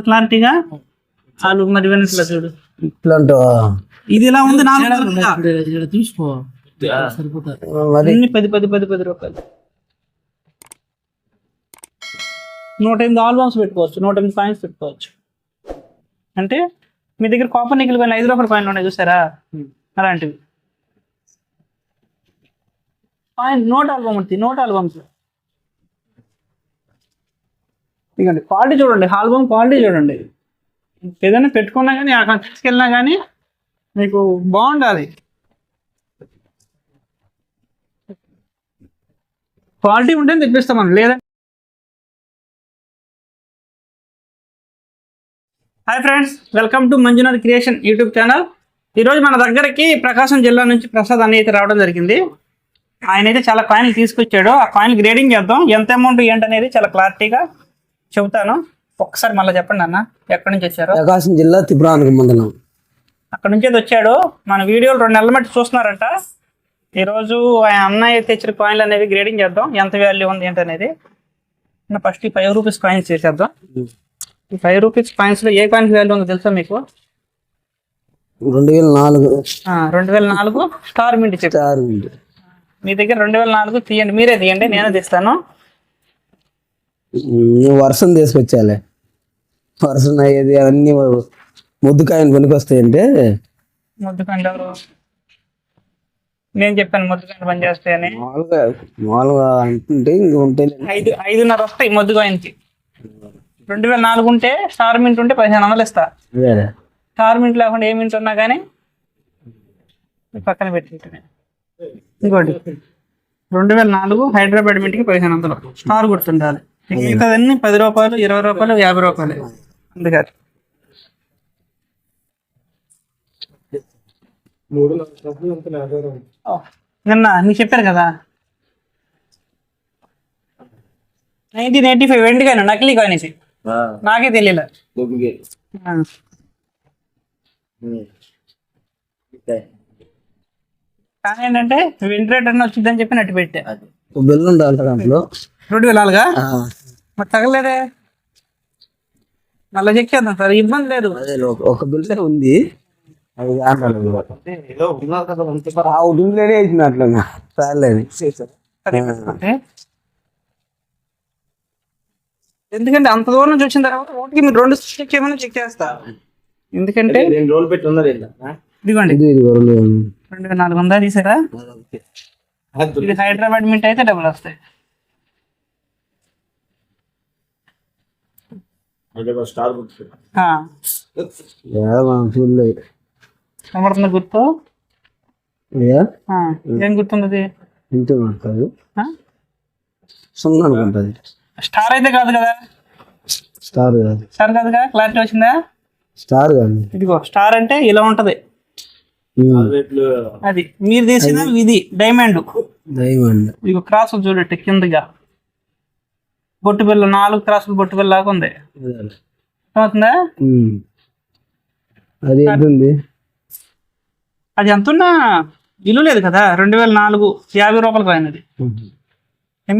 క్లారిటీగా? మరి వెనక్కి చూడు. ఇట్లాంటి? ఇది ఇలా ఉంది నాలుగు వందలుగా. ఇక్కడ తీసుకో సరిపోతుంది. మరి? అన్ని పది పది పది పది రూపాయలు. నూట ఎనిమిది ఆల్బమ్స్ పెట్టుకోవచ్చు నూట ఎనిమిది పాయింట్స్ పెట్టుకోవచ్చు. అంటే మీ దగ్గర కాపర్ నికిల్ పైన ఐదు రూపాయల పాయింట్లు ఉన్నాయి చూసారా? అలాంటివి. పాయింట్ నోట్ ఆల్బమ్ ఉంటుంది నోట్ ఆల్బమ్స్ ఇదిగోండి క్వాలిటీ చూడండి ఆల్బమ్ క్వాలిటీ చూడండి. ఏదైనా పెట్టుకున్నా కానీ ఆ కంట్రీస్కి వెళ్ళినా కానీ మీకు బాగుండాలి. క్వాలిటీ ఉంటే తెప్పిస్తాం మనం లేదా? Hi friends welcome to Manjunath creation YouTube channel ఈరోజు మన దగ్గరికి ప్రకాశం జిల్లా నుంచి ప్రసాద్ అని అయితే రావడం జరిగింది. ఆయన అయితే చాలా కాయిన్లు తీసుకొచ్చాడు. ఆ కాయిన్ గ్రేడింగ్ చేద్దాం. ఎంత అమౌంట్ ఏంటనేది చాలా క్లారిటీగా చెబుతాను. ఒక్కసారి మళ్ళీ చెప్పండి అన్న ఎక్కడి నుంచి వచ్చారో? ప్రకాశం జిల్లా తిపురానికి మండలం. అక్కడ నుంచి వచ్చాడు. మన వీడియోలు రెండు నెలల మట్టి చూస్తున్నారంట. ఈరోజు ఆయన అన్నయ్య తెచ్చిన కాయిన్లు అనేవి గ్రేడింగ్ చేద్దాం. ఎంత వాల్యూ ఉంది ఏంటనేది ఫస్ట్ ఈ ఫైవ్ రూపీస్ కాయిన్స్ చేసేద్దాం. ఈ ఫైవ్ రూపీస్ కాయిన్స్లో ఏ కాయిన్స్ వాల్యూ ఉందో తెలుసా మీకు? రెండు వేల నాలుగు. రెండు వేల నాలుగు స్టార్ మింట్ స్టార్. మీ దగ్గర రెండు వేల నాలుగు తీయండి. మీరే తీయండి నేనే తీస్తాను. వర్షం తీసుకొచ్చాలే వర్షం అయ్యేది అవన్నీ ముద్దుకాయలు పనికొస్తాయంటే? ముద్దుకండి ఎవరు? నేను చెప్పాను ముద్దుకండి పని చేస్తాయని మామూలుగా మామూలుగా అంటుంటే ఇంక ఉంటే ఐదు ఐదున్నర వస్తాయి ముద్దు కాయిన్కి రెండు వేల నాలుగు ఉంటే స్టార్ మింట్ ఉంటే పదిహేను వందలు ఇస్తా. అదే స్టార్ మింట్ లేకుండా ఏ మింట్ ఉన్నా కానీ పక్కన పెట్టి ఇంకోటి రెండు వేల నాలుగు హైదరాబాద్ మింట్కి పదిహేను వందలు. స్టార్ గుర్తుండాలి. మిగతాదన్నీ పది రూపాయలు ఇరవై రూపాయలు యాభై రూపాయలు. అందుకని. నిన్న నీకు చెప్పారు కదా? నైన్టీన్ ఎయిటీ ఫైవ్ వెండి కాయను నకిలీ ఇది నాకే తెలియలే. ఆ. కానీ ఏంటంటే వెండి రేట్ అన్న వచ్చిందని చెప్పి నట్టు పెట్టా. ఒక బిల్లు ఉండాలి దాంట్లో. రెండు వేల నాలుగా ఆ, మరి తగలేదే? మళ్ళీ చెక్ చేద్దాం సార్ ఇబ్బంది లేదు. అదే ఒక- ఒక బిల్లే ఉంది. అది దాంట్లో ఆ బిల్లునే వేసినట్లు చాలని అంటే? ఎందుకంటే అంత దూరం నుంచి వచ్చిన తర్వాత ఓటికి మీరు రెండు చెక్ చేయమని చెక్ చేస్తా. ఎందుకంటే రెండు రోజులు పెట్టి ఇదిగోండి. రెండు వేల నాలుగు వందలు. తీసారా? ఇది హైదరాబాద్ మింట్ అయితే డబ్బులు వస్తాయి స్టార్ బుక్స్ ఆ, ఏదో మనం చూడలేదు కనబడుతుందా గుర్తు? ఏ? గుర్తున్నది ఇంటి ఉంటుంది? సున్నా అనుకుంటుంది. స్టార్ అయితే కాదు కదా? స్టార్ కాదు. స్టార్ కాదుగా? క్లారిటీ వచ్చిందా? స్టార్ కాదు. ఇదిగో స్టార్ అంటే ఇలా ఉంటది. అది. మీరు తీసిన ఇది డైమండ్. డైమండ్. ఇదిగో క్రాసులు చూడట్టు కిందగా బొట్టు బిల్ల నాలుగు క్రాసులు బొట్టు బిల్ల లాగా ఉంది. అవుతుందా. అది ఎంత ఉంది అది ఎంతున్నా? విలువ లేదు కదా రెండు వేల నాలుగు యాభై రూపాయలు కాయిన్ అది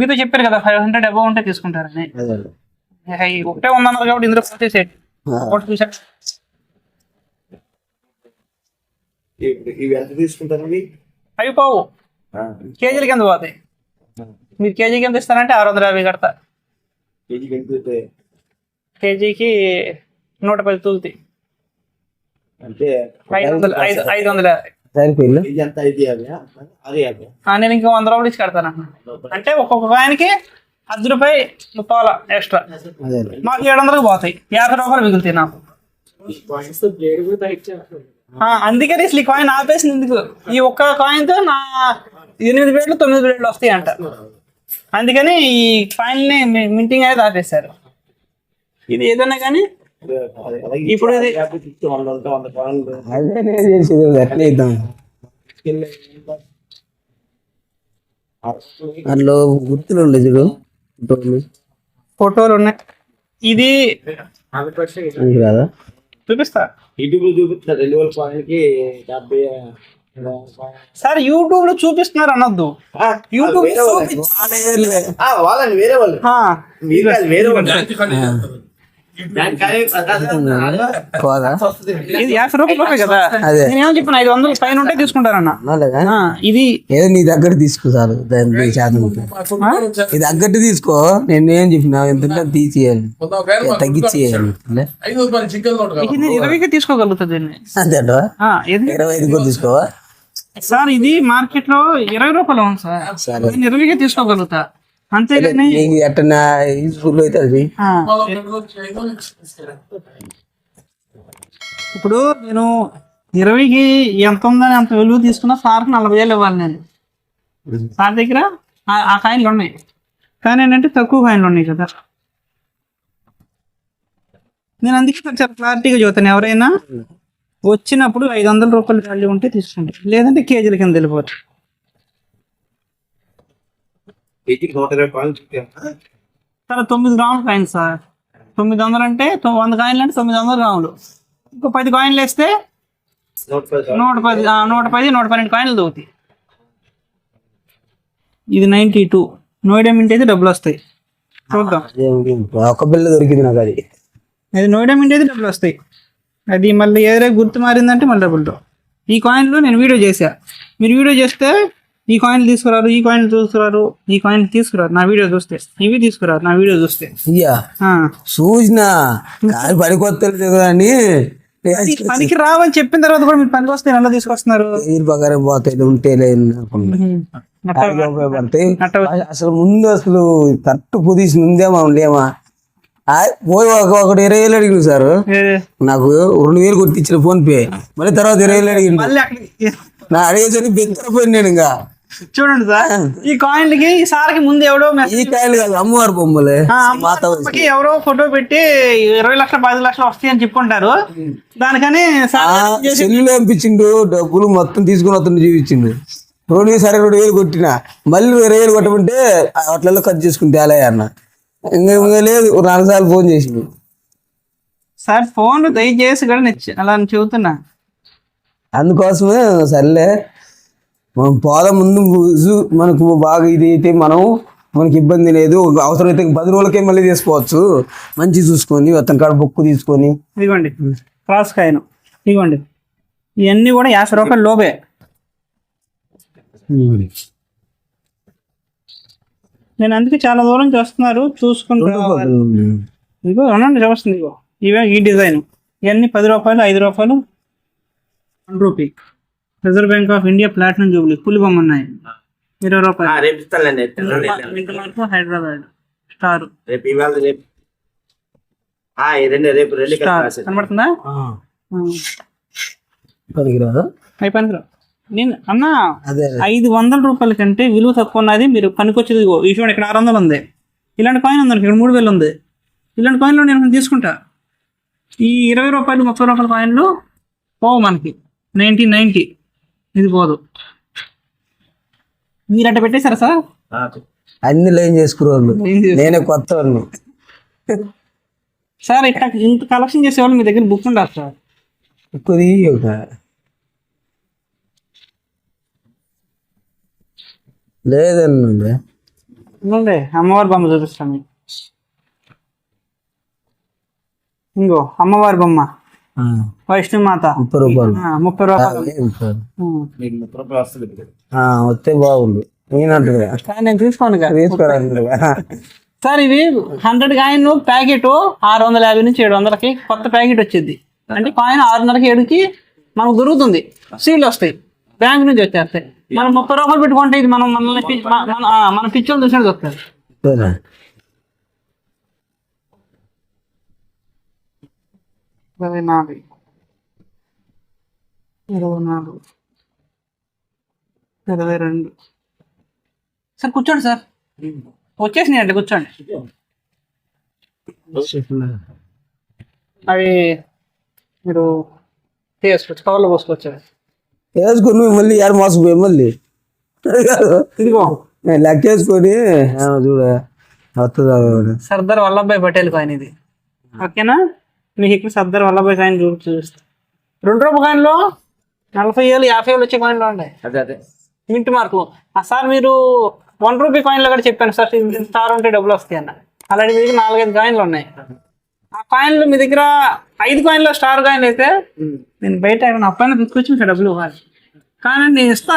మీతో చెప్పారు కదా ఫైవ్ హండ్రెడ్ అబౌవ్ ఉంటే తీసుకుంటారని. ఒకటే ఉందన్నారు కాబట్టి ఇందులో ఒకటి ఎంత ఇవి అవి పోవు. కేజీల కింద పోతాయి. మీరు కేజీ కింద ఇస్తారంటే ఆరు వందల యాభై కడతా. కేజీకి ఎంత? కేజీకి నూట పది తూగుతాయి అంటే ఐదు వందలు ఐదు ఐదు వందల. యాభై సరిపోయిందా? కేజీ ఎంత ఐదు యాభై అది యాభై ఆ, నేను ఇంకో వంద రూపాయలు ఇచ్చి కడతాను అంటే ఒక్కొక్క కాయనికి అర్ధ రూపాయి ముప్పాల ఎక్స్ట్రా. అదే మాకు ఏడు వందలకు పోతాయి. యాభై రూపాయలు మిగులుతాయి నాకు. ఆ, అందుకని అసలు ఈ కాయిన్ ఆపేసింది ఎందుకు ఈ ఒక్క కాయిన్తో నా ఎనిమిది వేలు తొమ్మిది వేలు వస్తాయి. అంట అందుకని ఈ కాయిన్ని మింటింగ్ అనేది ఆపేశారు. ఇది ఏదన్నా కానీ ఇప్పుడు ఎట్లా ఇద్దాం. అట్లా గుర్తులు ఉండే చూడు ఫోటోలు. ఫోటోలు ఉన్నాయి. ఇది రాదా? చూపిస్తా. యూట్యూబ్లో చూపిస్తారు రెండు వేల పాయింట్కి డెబ్బై సార్ యూట్యూబ్లో చూపిస్తున్నారు అనొద్దు. ఆ, యూట్యూబ్ వాళ్ళని. చూపి- ఆ, వాళ్ళని వేరే వాళ్ళు. ఆ, మీరు కాదు వేరే వాళ్ళు. ఇది యాభై రూపాయలు కదా. అదే. నేను చెప్పిన ఐదు వందలు పైన ఉంటే తీసుకుంటారన్న. ఇది ఏదో నీ దగ్గర తీసుకో చాలు దాని శాతం ఇది తగ్గట్టు తీసుకో నేను ఏం చెప్పినా ఎంత తీసేయాలి. తగ్గించేయాలి ఇరవైకి తీసుకోగలుగుతుంది ఇరవై ఐదు కూడా తీసుకోవా? సార్ ఇది మార్కెట్లో ఇరవై రూపాయలు ఉంది సార్. నేను ఇరవైకే తీసుకోగలుగుతా. అంతేగాని ఎట్టనా యూస్ఫుల్ ఇప్పుడు నేను ఇరవైకి ఎంత ఉందని అంత విలువ తీసుకున్నా సార్కి నలభై వేలు ఇవ్వాలి నేను. సార్ దగ్గర ఆ- కాయిన్లు ఉన్నాయి. కానీ ఏంటంటే తక్కువ కాయిన్లు ఉన్నాయి కదా. నేను అందుకే కొంచెం చాలా క్లారిటీగా చూస్తాను ఎవరైనా వచ్చినప్పుడు ఐదు వందల రూపాయలు వాల్యూ ఉంటే తీసుకోండి. లేదంటే కేజీల కింద వెళ్ళిపోతుంది సార్ తొమ్మిది గ్రాములు కాయిన్ సార్. తొమ్మిది వందలు అంటే వంద కాయిన్లు అంటే తొమ్మిది వందల గ్రాములు ఇంకో పది కాయిన్లు వేస్తే నూట పది నూట పది నూట పన్నెండు కాయిన్లు దొరుకుతాయి. ఇది నైంటీ టూ నోయిడా మింట్ అయితే డబ్బులు వస్తాయి. చూద్దాం. ఒక బిల్ల దొరికింది నాకు అది. అది నోయిడా మింట్ అయితే డబ్బులు వస్తాయి. అది మళ్ళీ ఏదైనా గుర్తు మారిందంటే మళ్ళీ డబ్బులు ఈ కాయిన్లు నేను వీడియో చేశా. మీరు వీడియో చేస్తే ఈ కాయిన్లు తీసుకురారు ఈ కాయిన్లు తీసుకురారు ఈ కాయిన్లు తీసుకురారు. నా వీడియో చూస్తే. ఇవి తీసుకురారు నా వీడియో చూస్తే. ఇయ్యా. పనికొత్తలేదు కానీ పనికి రావని చెప్పిన తర్వాత కూడా మీరు పనికి వస్తే ఎలా తీసుకొస్తున్నారు. ప్రకారం పోతాయి ఉంటే ఉపయోగపడతాయి అసలు ముందు అసలు కరెక్ట్ పొజిషన్ ఉందేమా లేమా? పోయి ఒక ఒకటి ఇరవై వేలు అడిగింది సార్. నాకు రెండు వేలు కొట్టించిన ఫోన్ పే మళ్ళీ తర్వాత ఇరవై వేలు అడిగింది నా అడిగేసరికి బెత్తరపోయింది నేను ఇంకా. చూడండి సార్ ఈ కాయిన్లకి ఈ సార్కి ముందు ఎవడో ఈ కాయలు కాదు అమ్మవారి బొమ్మలే. ఎవరో ఫోటో పెట్టి ఇరవై లక్షలు పది లక్షలు వస్తాయి అని చెప్పుకుంటారు దానికని సెల్లులో పంపించిండు డబ్బులు మొత్తం తీసుకుని వస్తుంది చూపించిండు రెండు వేలు సరే రెండు వేలు కొట్టిన. మళ్ళీ ఇరవై వేలు కొట్టమంటే అట్లలో ఖర్చు చేసుకుని తేలయ్య అన్న? లేదు సార్లు ఫోన్ చేసిండు. సార్ ఫోన్ దయచేసి కూడా అలా అని చెబుతున్నా అందుకోసమే సర్లే. మనం పోదాం ముందు మనకు బాగా ఇది అయితే మనం మనకి ఇబ్బంది లేదు. అవసరమైతే పది రోజులకే మళ్ళీ తీసుకోవచ్చు మంచి చూసుకొని అతని కాడ బుక్ తీసుకొని. ఇదిగోండి. క్రాస్ కాయిన్ ఇదిగోండి. ఇవన్నీ కూడా యాభై రూపాయలు లోపే. నేను అందుకే చాలా దూరం చూస్తున్నారు చూసుకుంటూ. ఇదిగో ఉండండి చూస్తుంది ఇగో ఇవే ఈ డిజైన్. ఇవన్నీ పది రూపాయలు ఐదు రూపాయలు. One rupee. Reserve Bank of India platinum jubilee. పులి బొమ్మ ఉన్నాయి. ఇరవై రూపాయలు. హైదరాబాద్. స్టార్. కనబడుతుందా? అయిపోయింది నేను అన్న అదే ఐదు వందల రూపాయల కంటే విలువ తక్కువ ఉన్నది మీరు పనికొచ్చేది. ఈ చూడండి ఇక్కడ ఆరు వందలు ఉంది. ఇలాంటి కాయిన్ ఉంది ఇక్కడ మూడు వేలు ఉంది. ఇలాంటి కాయిన్లు నేను తీసుకుంటా. ఈ ఇరవై రూపాయలు ముప్పై రూపాయల కాయిన్లు పోవు మనకి నైన్టీన్ నైన్టీ. ఇది పోదు. మీరు అట్ట పెట్టేశారా సార్? ఆ, అన్ని లైన్ చేసుకునేవాళ్ళు? నేనే కొత్త వాళ్ళు సార్ ఇట్లా ఇంత కలెక్షన్ చేసేవాళ్ళు మీ దగ్గర బుక్ ఉండాలి సార్. కొద్ది ఉండండి అమ్మవారి బొమ్మ చూపిస్తాను. మీకు ఇంకో అమ్మవారి బొమ్మ. వైష్ణుమాత ముప్పై రూపాయలు. ముప్పై రూపాయలు. వస్తే కానీ నేను తీసుకోను సార్ ఇవి హండ్రెడ్ కాయిన్ ప్యాకెట్ ఆరు వందల యాభై నుంచి ఏడు వందలకి కొత్త ప్యాకెట్ వచ్చింది. అంటే కాయిన్ ఆరున్నరకి ఏడుకి మనకు దొరుకుతుంది. సీల్ వస్తాయి. బ్యాంక్ నుంచి వచ్చేస్తాయి మనం ముప్పై రూపాయలు పెట్టుకుంటే ఇది మనం మనల్ని మన- పిచ్చోళ్ళు చూసినట్టు వస్తుంది సరే. ఇరవై నాలుగు ఇరవై నాలుగు. ఇరవై రెండు. సార్ కూర్చోండి సార్. వచ్చేసినాయి అండి కూర్చోండి అవి మీరు తీసుకోవచ్చు కవర్లో పోసుకోవచ్చు వేసుకుని మళ్ళీ యారు మోసపోయి మళ్ళీ. ఇదిగో. నేను లెక్క వేసుకొని చూడ వస్తుందా సర్దార్ వల్లభాయ్ పటేల్ కాయిన్ ఇది. ఓకేనా? మీకు ఇక్కడ సర్దార్ వల్లభాయ్ కాయిన్ చూపి చూపిస్తా. రెండు రూపాయల కాయిన్లో నలభై ఏళ్ళు యాభై ఏళ్ళు వచ్చే కాయిన్లు ఉన్నాయి అదే అదే. మింట్ మార్కులు ఆ సార్ మీరు వన్ రూపీ కాయిన్లో కూడా చెప్పాను సార్ ఇది స్టార్ ఉంటే డబ్బులు వస్తాయి అన్న అలాంటి మీకు నాలుగైదు కాయిన్లు ఉన్నాయి. ఆ కాయిన్లు మీ దగ్గర ఐదు కాయిన్లో స్టార్ కాయిన్లు అయితే నేను బయట ఎక్కడ అప్పైనా తీసుకొచ్చి మీకు డబ్బులు ఇవ్వాలి. కానీ నేను ఇస్తా.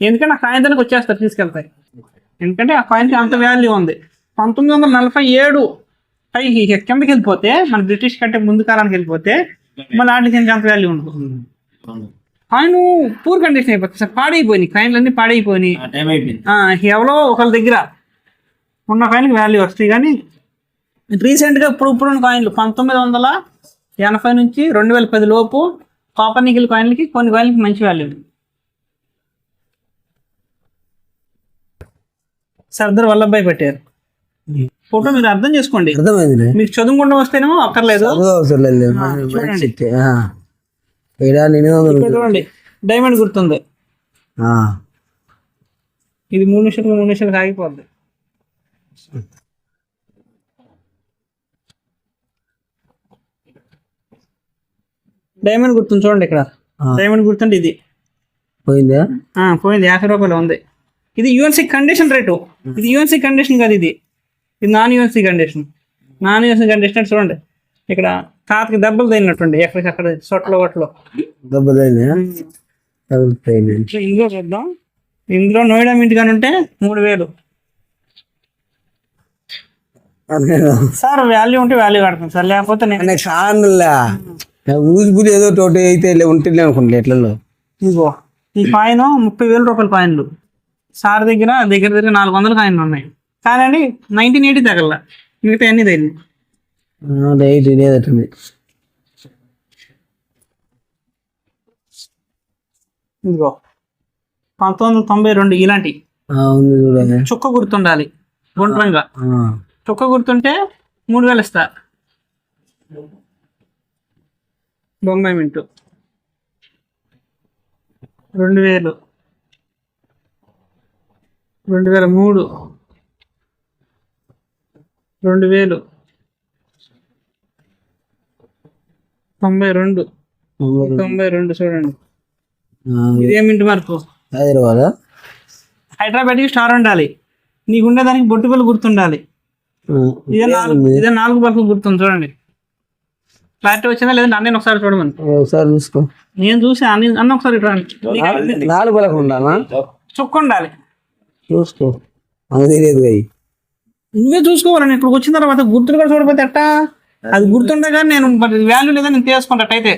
ఎందుకంటే ఆ కాయిన్ దానికి వచ్చేస్తారు తీసుకెళ్తాయి ఎందుకంటే ఆ కాయిన్కి అంత వాల్యూ ఉంది. పంతొమ్మిది వందల నలభై ఏడు పైకి కిందకి వెళ్ళిపోతే మన బ్రిటిష్ కంటే ముందు కాలానికి వెళ్ళిపోతే మళ్ళీ వాటికి ఇంకా అంత వాల్యూ ఉండదు. కాయిన్ పూర్ కండిషన్ అయిపోతుంది సార్ పాడైపోయినాయి. కాయిన్లు అన్ని పాడైపోయినాయి ఎవరో ఒకళ్ళ దగ్గర ఉన్న కాయిన్కి వాల్యూ వస్తాయి కానీ రీసెంట్గా ఇప్పుడు ఇప్పుడు కాయిన్లు పంతొమ్మిది వందల ఎనభై నుంచి రెండు వేల పది లోపు కాపర్ నికిల్ కాయిన్లకి కొన్ని కాయిన్లకి మంచి వాల్యూ ఉంది సర్దార్ వల్లభాయ్ పెట్టారు ఫోటో మీరు అర్థం చేసుకోండి. అర్థమైందిలే. మీకు చదువుకుంటూ వస్తేనేమో అక్కర్లేదు. చూడండి. డైమండ్ గుర్తుంది. ఇది మూడు నిమిషాలు మూడు నిమిషాలు ఆగిపోద్ది. డైమండ్ గుర్తుంది చూడండి ఇక్కడ. డైమండ్ గుర్తుండి ఇది. పోయిందా? పోయింది. యాభై రూపాయలు ఉంది. ఇది యూఎన్సీ కండిషన్ రేటు ఇది యూఎన్సీ కండిషన్ కాదు ఇది. ఇది non UNC condition non UNC condition చూడండి. ఇక్కడ తాతకి దెబ్బలు తగిలినట్టుండి. ఎక్కడికక్కడ సొట్లో ఒట్లో దెబ్బతైందా తగులుతాయింది సో ఇందులో చూద్దాం. ఇందులో నోయిడా మింట్ కానీ ఉంటే మూడు వేలు. సార్ వాల్యూ ఉంటే వాల్యూ కడతాం సార్. లేకపోతే నేను ఊసిపులు ఏదో తోటి అయితే ఉంటుంది అనుకుంటా ఎట్లలో ఇదిగో ఈ కాయిన్ ముప్పై వేల రూపాయల కాయిన్లు సార్ దగ్గర దగ్గర దగ్గర నాలుగు వందల కాయిన్లు ఉన్నాయి. కానండి నైన్టీన్ ఎయిటీ తగల. మిగతా అన్ని తగిలి ఇదిగో పంతొమ్మిది వందల తొంభై రెండు ఇలాంటి చుక్క గుర్తుండాలి గుండ్రంగా. చుక్క గుర్తుంటే మూడు వేలు ఇస్తా. బొంబాయి మింటు. రెండు వేలు. రెండు వేల మూడు. రెండు వేలు. తొంభై రెండు. తొంభై రెండు. చూడండి. ఆ, ఇదే మింటు మార్కు హైదరాబాదా హైదరాబాద్కి స్టార్ ఉండాలి. నీకు ఉండేదానికి బొట్టు గుర్తుండాలి. ఇదే నాలుగు ఇదే నాలుగు బల్బులు గుర్తుంది చూడండి. క్లారిటీ వచ్చిందా లేదంటే అన్నీ ఒకసారి చూడమని? ఒకసారి చూసుకో. నేను చూసి అన్ని అన్న ఒకసారి. నీకు నాలుగు పలక ఉండాలా? చుక్క ఉండాలి. చూసుకో. అది తెలియదు నువ్వే చూసుకోవాలి? నేను ఇక్కడికి వచ్చిన తర్వాత గుర్తులు కూడా చూడకపోతే ఎట్టా? అది గుర్తుండగా నేను వాల్యూ లేదా నేను తీసుకుంటా అయితే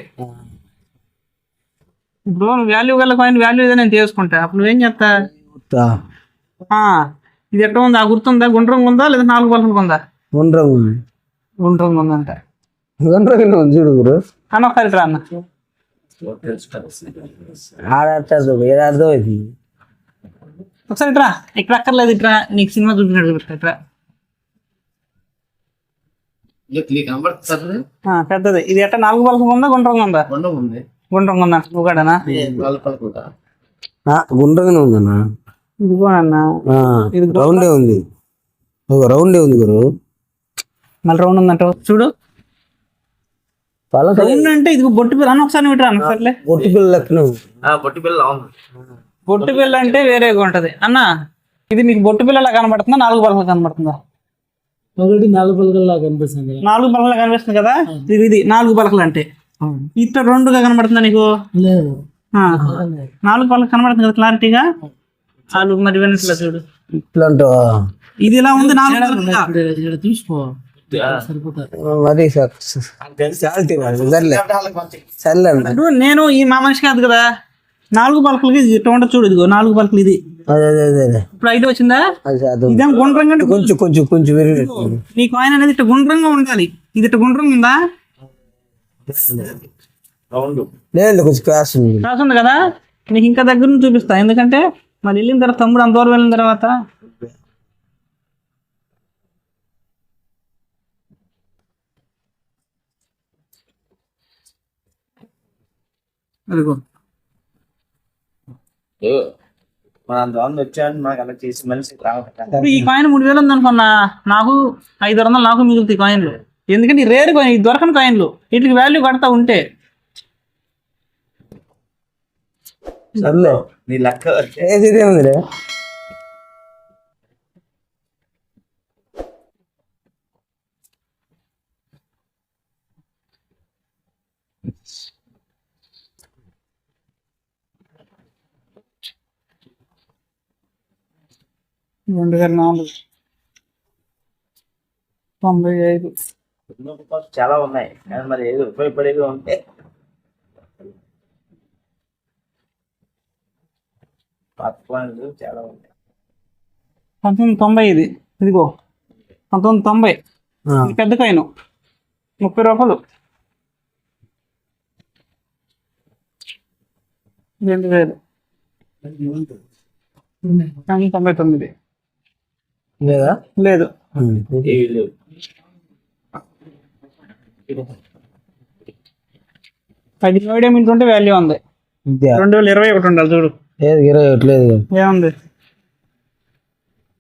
ఇప్పుడు వాల్యూ గల కాయిన్ వాల్యూ లేదా నేను తీసుకుంటా. అప్పుడు నువ్వేం చేస్తా? ఆ, ఇది ఎట్లా ఉందా? గుర్తుందా? గుండ్రంగా ఉందా? లేదా నాలుగు బల్బులు ఉందా? గుండ్రం ఉంది. గుండ్రంగా ఉందంట. గుండ్రంగా ఉంది చూడు గురు అన్న ఏదో ఒకసారి ఇట్రా ఇక్కడ అక్కర్లేదు ఇట్రా నీకు సినిమా ఇట్రా ఆ, పెద్దది. ఇది ఎట్ట నాలుగు పలకం ఉందా గుండ్రంగా ఉందా. గుండ్రంగా ఉందా? నువ్వు కూడానా గుండ్రంగానే ఉందన్న ఆ, రౌండే ఉంది రౌండే ఉంది. గురు మళ్ళీ రౌండ్ ఉందంట చూడు. పలక అంటే ఇది బొట్టు పిల్ల. అన్న ఒకసారి సర్లే ఒట్టి పిల్ల లెక్కన. పొట్టి పిల్ల బొట్టు పిల్ల అంటే వేరేగా ఉంటది. అన్న ఇది మీకు బొట్టు పిల్లలా కనబడుతుందా? నాలుగు పలకలు కనబడుతుందా? ఒకటి నాలుగు పలుకల్లా కనిపిస్తుంది. నాలుగు పలకలు కనిపిస్తుంది కదా? ఇది ఇది నాలుగు పలకలు అంటే. ఇట్లా రెండుగా కనబడుతుందా నీకు? లేదు. ఆ, నాలుగు పలకలు కనబడుతుంది కదా క్లారిటీగా? నాలుగు మరి చూడు. ఇట్లా ఇది ఇలా ఉంది నాలుగు తీసుకో. సరిపోతారు మరి నేను ఈ మా మనిషి కాదు కదా. నాలుగు పలకలకి ఉంటుంది చూడు ఇదిగో నాలుగు పలకలు ఇది. అదే అదే అదే అదే. ఇప్పుడు ఐదు వచ్చిందా? ఇదేం గుండ్రంగా కొంచెం కొంచెం కొంచెం నీ కాయిన్ అనేది ఇట్లా గుండ్రంగా ఉండాలి. ఇది ఇట్లా గుండ్రంగా ఉందా? లేదు కొంచెం క్లాస్ ఉంది. ఉంది కదా? నీకు ఇంకా దగ్గర నుంచి చూపిస్తా. ఎందుకంటే మళ్ళీ వెళ్ళిన తర్వాత తమ్ముడు అంత దూరం వెళ్ళిన తర్వాత అదిగో. మన అందువల్ల వచ్చాను నాకు అలా చేసి మనిషి రావట్లేదు. ఇప్పుడు ఈ కాయిన్ మూడు వేలు ఉందనుకున్నా నాకు ఐదు వందలు నాకు మిగులుతాయి కాయిన్లు. ఎందుకంటే ఈ రేర్ కాయిన్ ఈ దొరకని కాయిన్లు. వీటికి వాల్యూ కడతా ఉంటే. సర్లే. నీ లెక్క. ఏది ఇదే ఉందిలే? రెండు వేల నాలుగు. తొంభై ఐదు చాలా ఉన్నాయి. మరి ఏది ఉపయోగపడేది ఉంటే పాత పనులు చాలా ఉంటాయి పంతొమ్మిది తొంభై ఇది ఇదిగో పంతొమ్మిది తొంభై. పెద్ద కాయను. ముప్పై రూపాయలు. రెండు వేలు. తొంభై తొమ్మిది. లేదా? లేదు. పది ఇంటి ఉంటే వాల్యూ ఉంది. రెండు వేల ఇరవై ఒకటి ఉండాలి చూడు. లేదు ఇరవై ఒకటి లేదు. ఏముంది?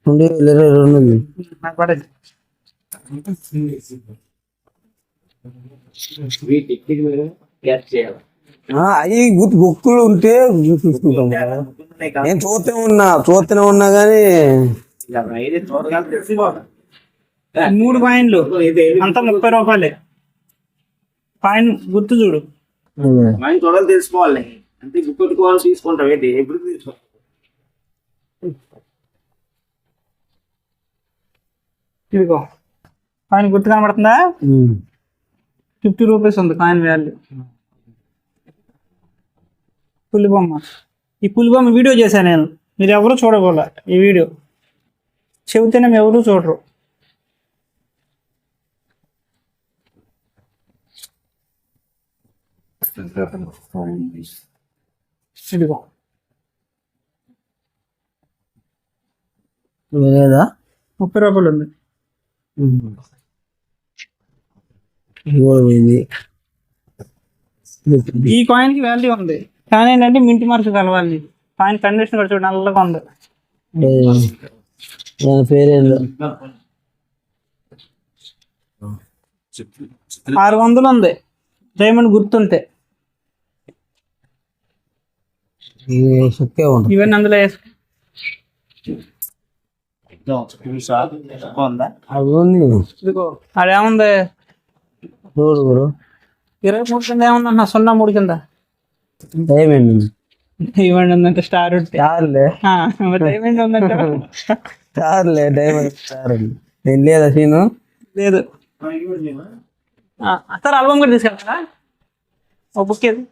రెండు వేల ఇరవై రెండు ఉంది. గుర్తు బుక్కులు ఉంటే చూసుకుంటాం. నేను చూస్తే ఉన్నా చూస్తూనే ఉన్నా కానీ మూడు కాయిన్లు ఇది అంతా ముప్పై రూపాయలే. కాయిన్ గుర్తు చూడు. మనం చూడాలి తెలుసుకోవాలి అంటే బుక్ పెట్టుకోవాలి తీసుకుంటాం. ఏంటి? ఎప్పుడు తీసుకో? ఇదిగో. కాయిన్ గుర్తు కనబడుతుందా. ఫిఫ్టీ రూపీస్ ఉంది కాయిన్ వాల్యూ. పులి బొమ్మ ఈ పులి బొమ్మ వీడియో చేశాను నేను. మీరు ఎవరు చూడకూడదు ఈ వీడియో. చెబితేనే మీరు ఎవరు చూడరు. ఇదిగో. లేదా ముప్పై రూపాయలు ఉంది. ఉమ్. ఇది. కూడా పోయింది ఈ కాయిన్కి వాల్యూ ఉంది. కానీ ఏంటంటే మింటి మార్క్ కలవాలి కాయిన్ కండిషన్ కూడా చూడండి నల్లగా ఉంది. దాని పేరేందో? ఆరు వందలు ఉంది డైమండ్ గుర్తుంటే ఇవన్నీ అందులో వేసుకో. అదేముంది ఇరవై మూడు కింద ఏముందన్న సున్నా మూడు కింద. డైమండ్ డైమండ్ ఉందంటే చార్లే డైమండ్ స్టార్ ఉంది. నేను లేదా సీను? లేదు. ఆ, సార్ ఆల్బమ్ కూడా తీసుకెళ్తారా ఓ బుక్ ఏది?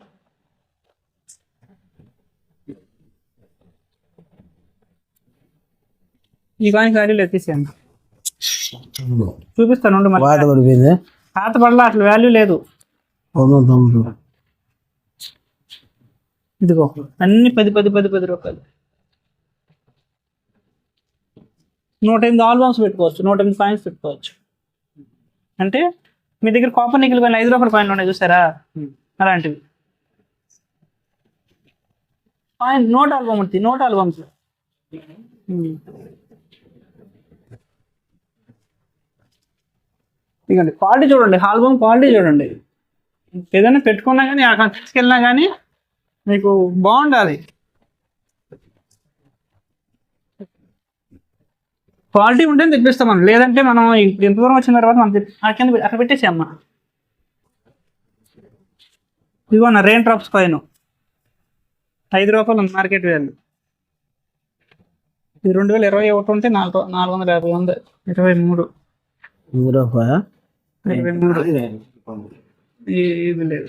ఈ వాల్యూ లేదు తీసేయండి చూపిస్తాను ఉండు పడిపోయింది పాత పడలా అసలు వాల్యూ లేదు. తొమ్మిది. ఇదిగో అన్ని పది పది పది పది రూపాయలు. నూట ఎనిమిది ఆల్బమ్స్ పెట్టుకోవచ్చు నూట ఎనిమిది కాయిన్స్ పెట్టుకోవచ్చు. అంటే మీ దగ్గర కాపర్ నికిల్ పైన ఐదు రూపాయల కాయిన్లు ఉన్నాయి చూసారా? అలాంటివి. కాయిన్ నోట్ ఆల్బమ్ ఉంటుంది నోట్ ఆల్బమ్స్. ఇదిగోండి క్వాలిటీ చూడండి ఆల్బమ్ క్వాలిటీ చూడండి. ఏదైనా పెట్టుకున్నా కానీ ఆ తీసుకెళ్ళినా కానీ మీకు బాగుండాలి. క్వాలిటీ ఉంటే తెప్పిస్తాం మనం. లేదంటే మనం ఇప్పుడు ఎంత దూరం వచ్చిన తర్వాత మనం పె- అక్కడ పెట్టేసి అమ్మ. ఇదిగో నా రెయిన్ డ్రాప్స్ కాయిన్ ఐదు రూపాయలు ఉంది మార్కెట్ వాల్యూ ఇది రెండు వేల ఇరవై ఒకటి ఉంటే నాలుగు నాలుగు వందల యాభై ఉంది. ఇరవై మూడు. ఇరవై మూడు. ఇది లేదు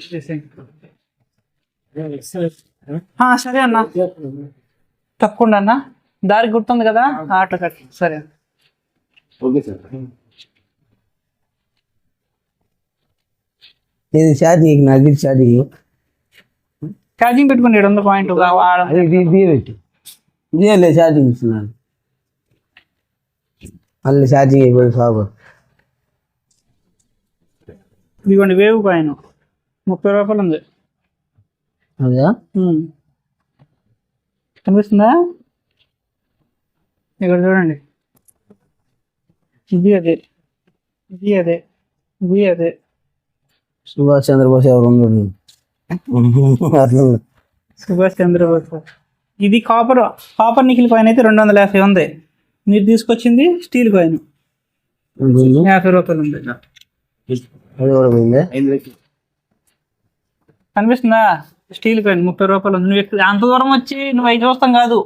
సరే అన్న. తప్పకుండా అన్న. దారి గుర్తుంది కదా? Auto cut. సరే. ఇది ఛార్జింగ్ నాకు ఇది ఛార్జింగ్ ఛార్జింగ్ పెట్టుకుని ఏడు వందల పాయింట్ ఇది ఇది పెట్టి. ఇదే ఛార్జింగ్ ఇస్తున్నాను మళ్ళీ ఛార్జింగ్ అయిపోయి సాగు ఇదిగోండి వేవ్ కాయిన్ ముప్పై రూపాయలు ఉంది. అదే. కనిపిస్తుందా? ఇక్కడ చూడండి. ఇది అదే. ఇది అదే. ఇది అదే. సుభాష్ చంద్రబోస్ ఎవరు. సుభాష్ చంద్రబోస్. ఇది కాపర్ కాపర్ నిఖిల్ కాయిన్ అయితే రెండు వందల యాభై ఉంది. మీరు తీసుకొచ్చింది స్టీల్ కాయిన్. యాభై రూపాయలు ఉంది అది కూడా పోయింది ఐదు లక్షలు కనిపిస్తుందా? స్టీల్ కాయిన్ ముప్పై రూపాయలు. ఉంది. నువ్వు అంత దూరం వచ్చి నువ్వు అవి చూస్తాం కాదు.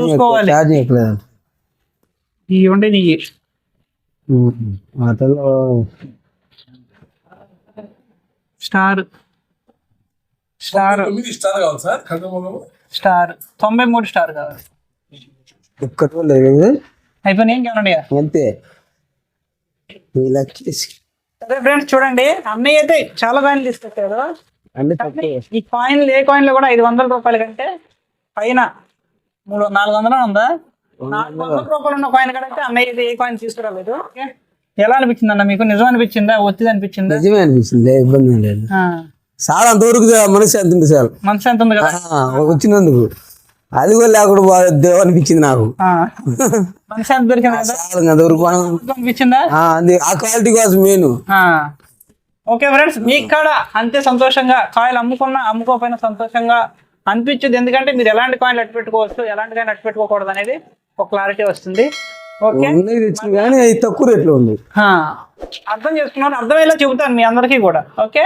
చూసుకోవాలి. ఇవి ఉండే నీ అతను స్టార్. స్టార్. స్టార్ కావాలి సార్ కనుమగము స్టార్. తొంభై మూడు స్టార్ కావాలి. ఒక్కటి లేదు అయిపోయినాయి ఇంకేమన్నా అంతే. ఈ లక్ష సరే ఫ్రెండ్స్ చూడండి. అన్నయ్య అయితే చాలా కాయిన్లు తీసుకొచ్చారు ఈ కాయిన్లు ఏ కాయిన్లు కూడా ఐదు వందల రూపాయల కంటే పైన మూడు నాలుగు వందల ఉందా? నాలుగు వందల రూపాయలు ఉన్న కాయిన్ కంటే అన్నయ్య ఏ కాయిన్ తీసుకురాలేదు? ఎలా అనిపించింది అన్న మీకు? నిజం అనిపించిందా? ఒత్తిది అనిపించిందా? నిజమే అనిపిస్తుంది ఏ ఇబ్బంది లేదు. చాలా అంతవరకు మనసు ఎంత ఉంది చాలు మనసు ఎంత ఉంది కదా? వచ్చినందుకు. అది కూడా లేకుండా దేవు అనిపించింది నాకు. మనసు ఎంత దొరికింది అనిపించిందా ఆ, క్వాలిటీ కోసం మెయిన్. ఓకే ఫ్రెండ్స్ మీకు కూడా అంతే సంతోషంగా కాయలు అమ్ముకున్నా అమ్ముకోకపోయినా సంతోషంగా అనిపించదు. ఎందుకంటే మీరు ఎలాంటి కాయిన్లు అట్టు పెట్టుకోవచ్చు ఎలాంటి కాయిన్ అట్టు పెట్టుకోకూడదు అనేది ఒక క్లారిటీ వస్తుంది. తక్కువ రేట్లో ఉంది. అర్థం చేసుకున్నారు అర్థమయ్యేలా చెబుతాను మీ అందరికీ కూడా. ఓకే